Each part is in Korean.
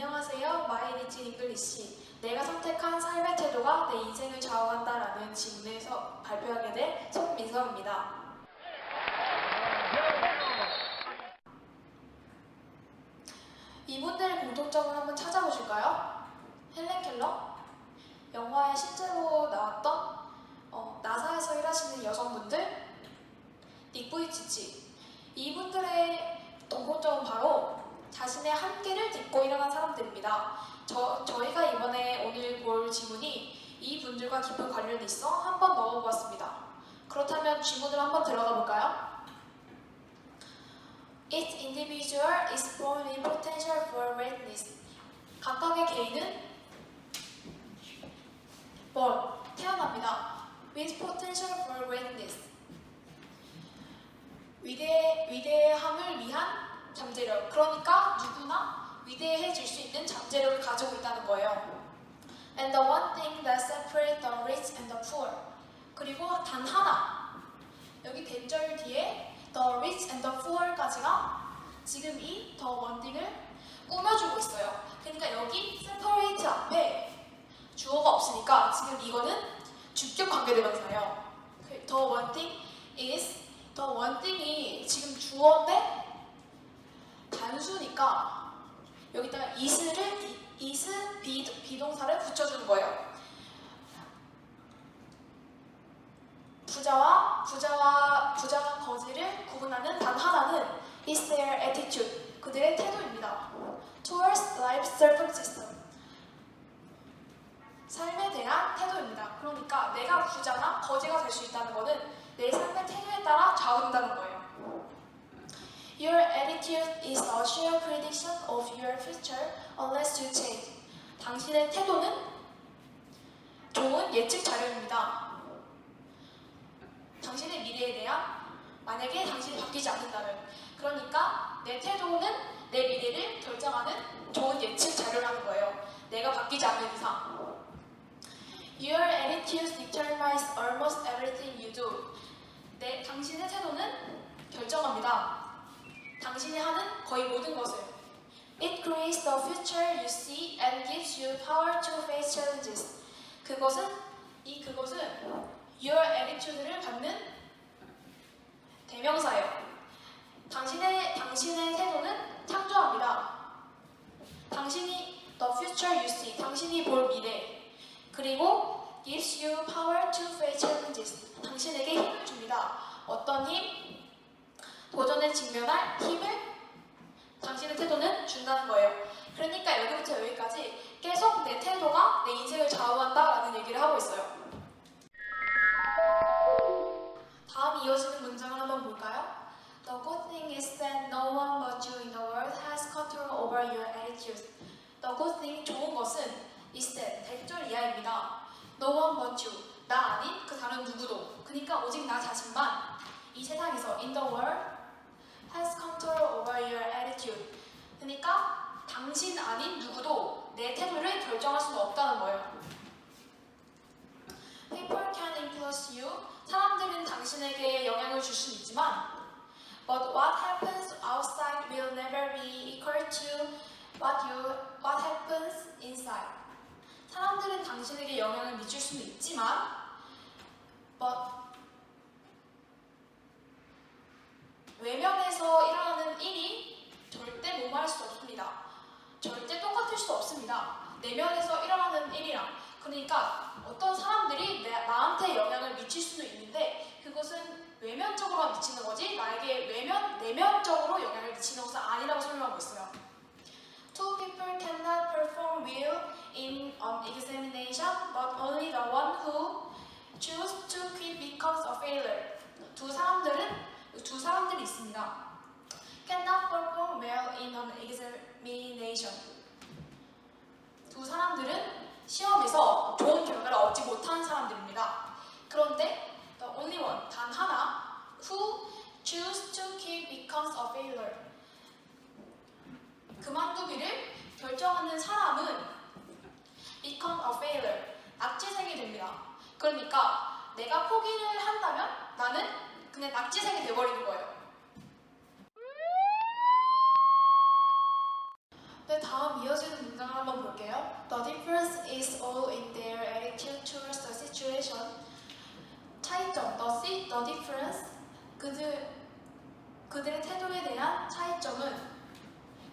안녕하세요. 마이리치 잉글리시. 내가 선택한 삶의 태도가 내 인생을 좌우한다라는 질문에서 발표하게 될 손민서입니다. 이분들의 공통점을 한번 찾아보실까요? 헬렌 켈러, 영화에 실제로 나왔던 어, 나사에서 일하시는 여성분들, 닉 부이치치. 이분들의 공통점은 바로 자신의 한계를 딛고 일어난 사람들입니다. 저, 저희가 이번에 오늘 볼 지문이 이 분들과 깊은 관련이 있어 한번 넣어보았습니다. 그렇다면 지문을 한번 들어가 볼까요? Each individual is born with potential for greatness. 각각의 개인은 born, 태어납니다. with potential for greatness. 위대, 위대함을 위한 잠재력. 그러니까 누구나 위대해질 수 있는 잠재력을 가지고 있다는 거예요. And the one thing that separates the rich and the poor. 그리고 단 하나. 여기 대절 뒤에 the rich and the poor까지가 지금 이 the one thing을 꾸며주고 있어요. 그러니까 여기 separate 앞에 주어가 없으니까 지금 이거는 주격 관계대명사예요. 그 The one thing is the one thing이 지금 주어인데 단수니까 여기다가 is를 is 비, 비동사를 붙여주는 거예요. 부자와 부자와 부자와 거지를 구분하는 단 하나는 is their attitude 그들의 태도입니다. Towards life circumstance 삶에 대한 태도입니다. 그러니까 내가 부자나 거지가 될 수 있다는 것은 내 삶의 태도에 따라 좌우된다는 거예요. Your attitude is a sure prediction of your future unless you change. 당신의 태도는 좋은 예측 자료입니다. 당신의 미래에 대한 만약에 당신이 바뀌지 않는다면 그러니까 내 태도는 내 미래를 결정하는 좋은 예측 자료라는 거예요. 내가 바뀌지 않는 이상. Your attitude determines almost everything you do. 내 당신의 태도는 결정합니다. 당신이 하는 거의 모든 것을. It creates the future you see and gives you power to face challenges. 그것은 이 그것은 your attitude를 갖는 대명사예요. 당신의 당신의 태도는 창조합니다. 당신이 the future you see, 당신이 볼 미래. 그리고 gives you power to face challenges. 당신에게 힘을 줍니다. 어떤 힘? 도전에 직면할 힘을 당신의 태도는 준다는 거예요. 그러니까 여기부터 여기까지 계속 내 태도가 내 인생을 좌우한다라는 얘기를 하고 있어요. 다음 이어지는 문장을 한번 볼까요? The good thing is that no one but you in the world has control over your attitude. The good thing, 좋은 것은 is that, 대절 이하입니다. No one but you, 나 아닌 그 다른 누구도. 그러니까 오직 나 자신만 이 세상에서 in the world has control over your attitude. 그러니까 당신 아닌 누구도 내 태도를 결정할 수는 없다는 거예요. People can influence you. 사람들은 당신에게 영향을 줄수 있지만 But what happens outside will never be equal to what you what happens inside. 사람들은 당신에게 영향을 미칠 수는 있지만 but 외면에서 일어나는 일이 절대 무마할 수 없습니다. 절대 똑같을 수 없습니다. 내면에서 일어나는 일이랑 그러니까 어떤 사람들이 내, 나한테 영향을 미칠 수는 있는데 그것은 외면적으로 미치는 거지 나에게 외면 내면적으로 영향을 미치는 것은 아니라고 설명하고 있어요. Two people cannot perform well in an examination, but only the one who choose to quit becomes a failure. 두 사람들은 두 사람들이 있습니다. Cannot perform well in an examination. 두 사람들은 시험에서 좋은 결과를 얻지 못한 사람들입니다. 그런데 the only one, 단 하나, who choose to keep becomes a failure. 그만두기를 결정하는 사람은 become a failure, 낙지생이 됩니다. 그러니까 내가 포기를 한다면 나는 그냥 낙지생이 돼버리는 거예요. 네, 다음 이어지는 문장을 한번 볼게요. The difference is all in their attitude towards the situation. 차이점, the, see, the difference, 그들, 그들의 태도에 대한 차이점은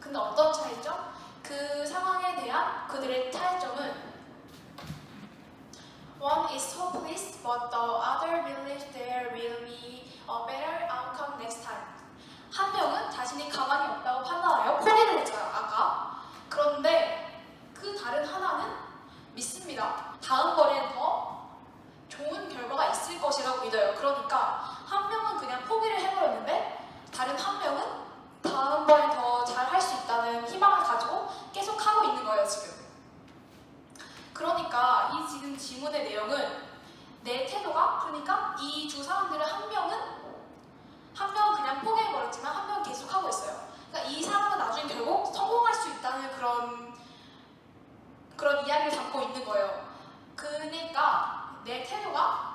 근데 어떤 차이점? 그 상황에 대한 그들의 차이점은 One is hopeless, but the other believes there will be a better outcome next time. 한 명은 자신이 가만히 없다고 판단하여 포기를 했어요, 아까. 그런데 그 다른 하나는 믿습니다. 다음번엔 더 좋은 결과가 있을 것이라고 믿어요. 그러니까 한 명은 그냥 포기를 해버렸는데 다른 한 명은 다음번에 더 잘 할 수 있다는 희망을 가지고 계속 하고 있는 거예요, 지금. 그러니까 이 지금 지문의 내용은 내 태도가 그러니까 이 두 사람들의 한 명은 한 명은 그냥 포기해버렸지만 한 명은 계속 하고 있어요. 그러니까 이 사람은 나중에 결국 성공할 수 있다는 그런 그런 이야기를 담고 있는 거예요. 그러니까 내 태도가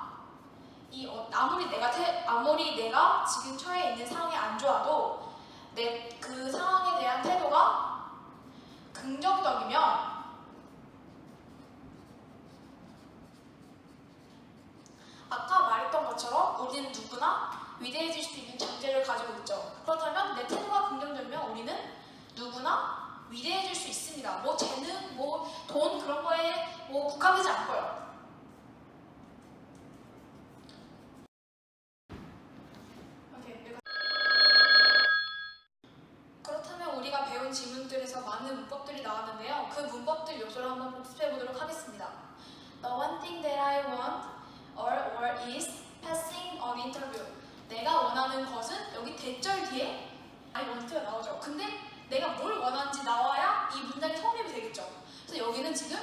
이 어, 아무리 내가 태, 아무리 내가 지금 처해 있는 상황이 안 좋아도 내 그 상황에 대한 태도가 긍정적이면 아까 말했던 것처럼 우리는 누구나 위대해질 수 있는 잠재를 가지고 있죠. 그렇다면 내 태도가 긍정적이면 우리는 누구나 위대해질 수 있습니다. 뭐 재능, 뭐 돈 그런 거에 뭐 국한되지 않고요. 오케이, 내가- 그렇다면 우리가 배운 지문들에서 많은 문법들이 나왔는데요. 그 문법들 요소를 한번 복습해 보도록 하겠습니다. The one thing that I want or or is passing an interview. 내가 원하는 것은 여기 대절 뒤에 I want가 나오죠. 근데 내가 뭘 원하는지 나와야 이 문장이 성립이 되겠죠. 그래서 여기는 지금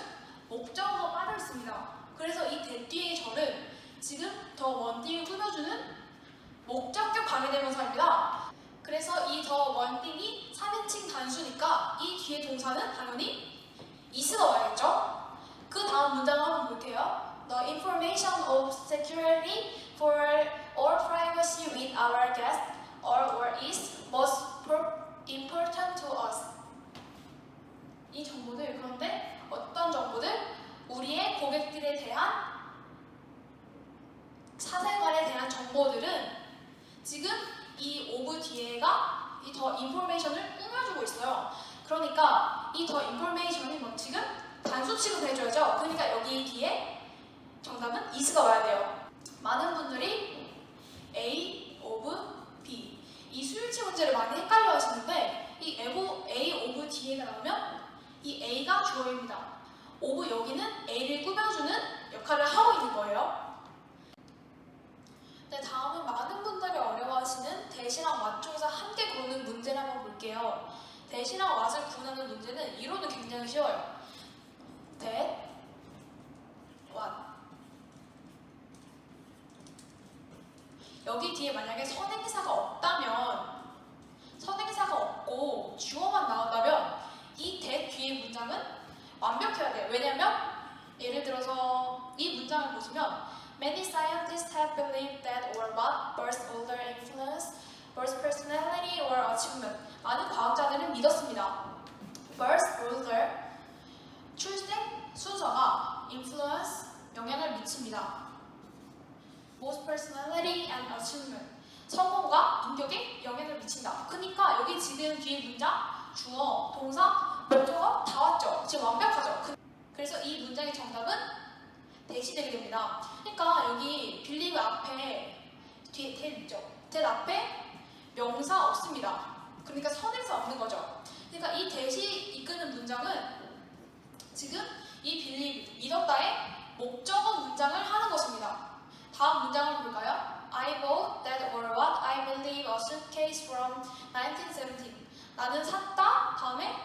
목적어가 빠져 있습니다. 그래서 이 대 뒤에 절은 지금 더 원띵을 꾸며주는 목적격 관계대명사입니다. 그래서 이 더 원띵이 3인칭 단수니까 동사는 당연히 is가 와야겠죠. 그 다음 문장을 한번 볼게요. The information of security for or privacy with our guests or or is most important to us. 이 정보들 그런데 어떤 정보들? 우리의 고객들에 대한 사생활에 대한 정보들은 지금 이 오브 뒤에가 이 더 인포메이션을 꾸며주고 있어요. 그러니까 이 더 인포메이션이 뭐 지금 단수 취급해줘야죠. 그러니까 여기 뒤에 정답은 is가 와야 돼요. 많은 분들이 A 오브 B 이 수일치 문제를 많이 헷갈려 하시는데 이 A 오브 D가 나오면 이 A가 주어입니다. 오브 여기는 A를 꾸며주는 역할을 하고 있는 거예요. 네, 다음은 많은 분들이 어려워하시는 대시랑 왓 중에서 함께 구는 문제를 한번 볼게요. 대시랑 왓을 구하는 문제는 이론은 굉장히 쉬워요. that, what. 여기 뒤에 만약에 선행사가 없다면 선행사가 없고 주어만 나온다면 이 that 뒤에 문장은 완벽해야 돼요. 왜냐면 예를 들어서 이 문장을 보시면 Many scientists have believed that or what birth older influence, birth personality or achievement. 많은 과학자들은 믿었습니다. birth older 출생 순서가 influence 영향을 미칩니다. most personality and achievement 성공과 인격에 영향을 미친다. 그러니까 여기 지금 뒤에 문장 주어, 동사, 목적어 다 왔죠. 지금 완벽하죠. 그- 그래서 이 문장의 정답은 대시되게 됩니다. 그러니까 여기 빌리브 앞에 뒤에 대 있죠. 대 앞에 명사 없습니다. 그러니까 선행사 없는 거죠. 그러니까 이 대시 이끄는 문장은 지금 이 빌리브 믿었다의 목적어 문장을 하는 것입니다. 다음 문장을 볼까요? I bought that or what I believe a suitcase from 1917. 나는 샀다. 다음에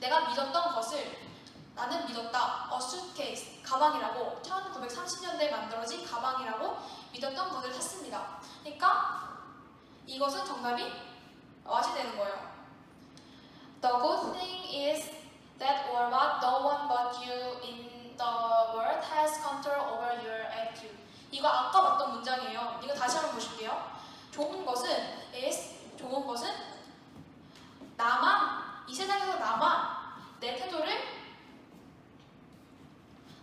내가 믿었던 것을 나는 믿었다. A suitcase 가방이라고 1930년대에 만들어진 가방이라고 믿었던 것을 샀습니다. 그러니까 이것은 정답이 what이 되는 거예요. The good thing is that or what no one but you in the world has control over your attitude. 이거 아까 봤던 문장이에요. 이거 다시 한번 보실게요. 좋은 것은 is 좋은 것은 나만 이 세상에서 나만 내 태도를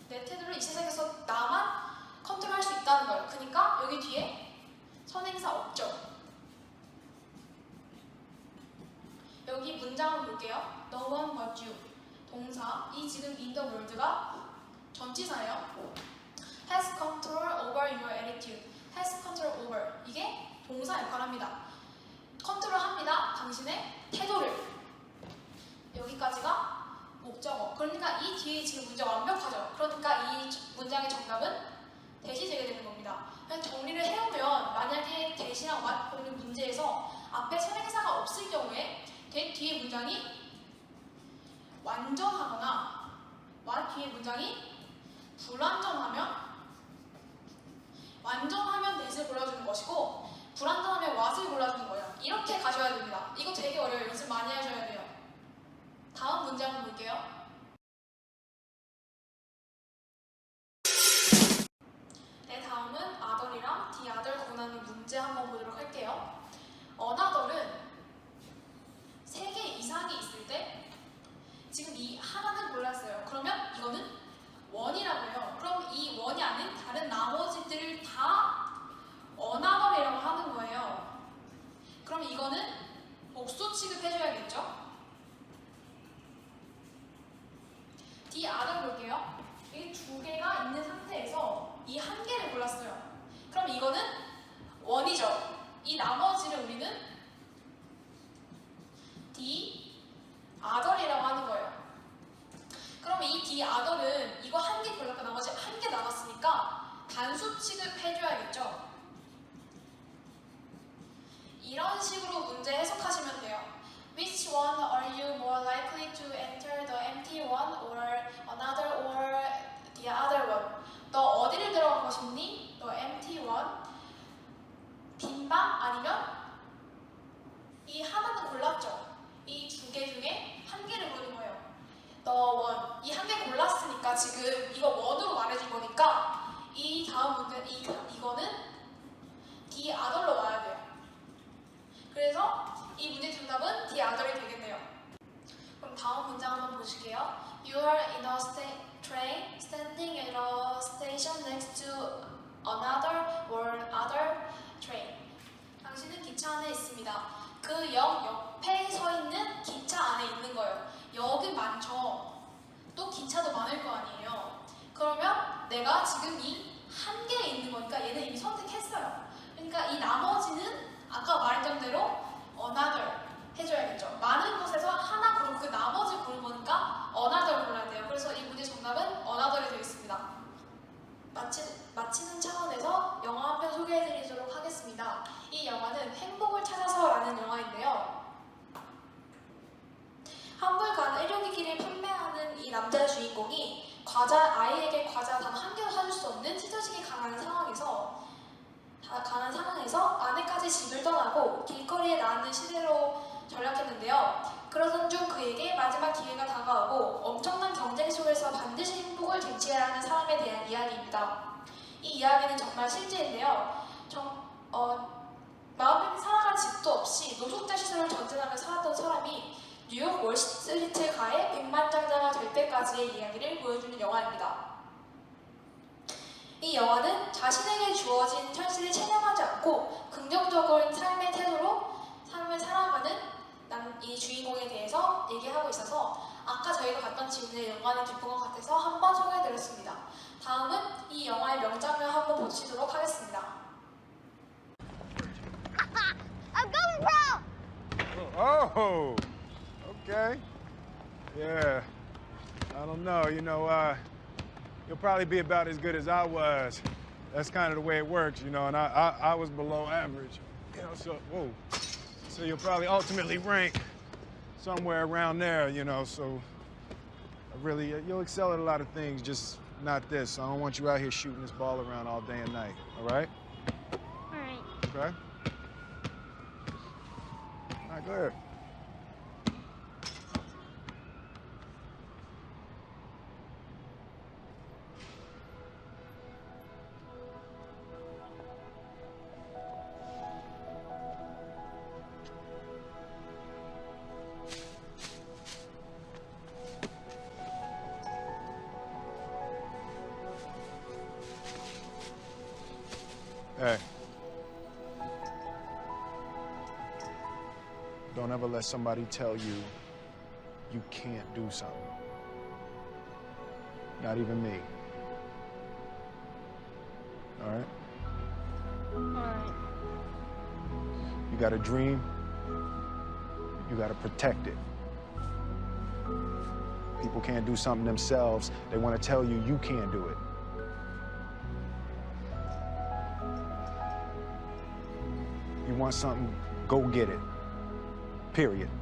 내 태도를 이 세상에서 나만 컨트롤할 수 있다는 거예요. 여기 뒤에 선행사 없죠? 여기 문장을 볼게요. No one but you. 동사. 이 지금 in the world가 전치사예요. Has control over your attitude. Has control over. 이게 동사 역할을 합니다. 컨트롤 합니다. 당신의 태도를. 여기까지가 목적어. 그러니까 이 뒤에 지금 문장 완벽하죠. 그러니까 이 문장의 정답은 대시 되게 되는 겁니다. 정리를 해오면 만약에 대시랑 what 보는 문제에서 앞에 선행사가 없을 경우에 대 뒤에 문장이 완전하거나 what 뒤에 문장이 불완전하면 완전하면 대시를 골라주는 것이고 불완전하면 what을 골라주는 거예요. 이렇게 가셔야 됩니다. 이거 되게 어려워요. 연습 많이 하셔야 돼요. 다음 한번 볼게요. 네, 다음은 아덜이랑 디아덜 구분하는 문제 한번 보도록 할게요. 어나덜은 세 개 이상이 있을 때 지금 이 하나는 골랐어요. 그러면 이거는 원이라고 해요. 그럼 이 원이 아닌 다른 나머지들을 다 어나덜이라고 하는 거예요. 그럼 이거는 복수 취급해줘야겠죠? D 아들 볼게요. 이 두 개가 있는 상태에서 이 한 개를 골랐어요. 그럼 이거는 원이죠. 이 나머지를 우리는 D 아덜이라고 하는 거예요. 그럼 이 D 아덜은 이거 한 개 골랐고 나머지 한 개 남았으니까 단수 취급해줘야겠죠. 이런 식으로 문제 해석하시면 돼요. Which one are you more likely to enter the empty one or another or the other one? 너 어디를 들어가고 싶니? 너 empty one? 빈 방 아니면 이 하나는 골랐죠. 이 두 개 중에 한 개를 고르는 거예요. 너 원. 이 한 개 골랐으니까 지금 이거 원으로 말해줄 거니까 이 다음 문제 이 이거는 D 아덜로 와야 돼요. 그래서 이 문제 정답은 D 아덜이 되겠네요. 그럼 다음 문장 한번 보실게요. You are in a sta- train standing at a station next to another or other train. 당신은 기차 안에 있습니다. 그 역 옆에 서 있는 기차 안에 있는 거예요. 역이 많죠. 또 기차도 많을 거 아니에요. 그러면 내가 지금 이 한 개에 있는 거니까 얘는 이미 선택했어요. 그러니까 이 나머지는 아까 말했던 대로 another 해줘야겠죠. 많은 곳에서 하나 고르고 그 나머지 고른 거니까 another 골라야 돼요. 그래서 이 문제 정답은 another이 되겠습니다. 마치, 마치는 차원에서 영화 한 편 소개해드리도록 하겠습니다. 이 영화는 행복을 찾아서라는 영화인데요. 한물간 의료기기를 판매하는 이 남자 주인공이 과자 아이에게 과자 단 한 개도 사줄 수 없는 찢어지게 강한 상황에서 다 가난 상황에서 아내까지 집을 떠나고 길거리에 나앉는 시대로 전락했는데요. 그러던 중 그에게 마지막 기회가 다가오고 엄청난 경쟁 속에서 반드시 행복을 쟁취해야 하는 사람에 대한 이야기입니다. 이 이야기는 정말 실제인데요. 정, 어, 마음에 살아갈 집도 없이 노숙자 시설을 전전하며 살았던 사람이 뉴욕 월스트리트 가의 백만장자가 될 때까지의 이야기를 보여주는 영화입니다. 이 영화는 자신에게 주어진 현실을 체념하지 않고 긍정적인 삶의 태도로 삶을 살아가는 남, 이 주인공에 대해서 얘기하고 있어서 아까 저희가 봤던 질문에 연관이 깊은 것 같아서 한번 소개해드렸습니다. 다음은 이 영화의 명장면 한번 보시도록 하겠습니다. I'm going pro! Oh, okay. Yeah. I don't know. You know, uh, you'll probably be about as good as I was. That's kind of the way it works, you know, and I, I, I was below average. You know, so, whoa. So you'll probably ultimately rank somewhere around there, you know, so I really, uh, you'll excel at a lot of things, just not this. I don't want you out here shooting this ball around all day and night, all right? Alright. Okay? All right, go ahead. Let somebody tell you you can't do something. Not even me. All right? Alright. You got a dream, you got to protect it. People can't do something themselves, they want to tell you you can't do it. You want something, go get it. Period.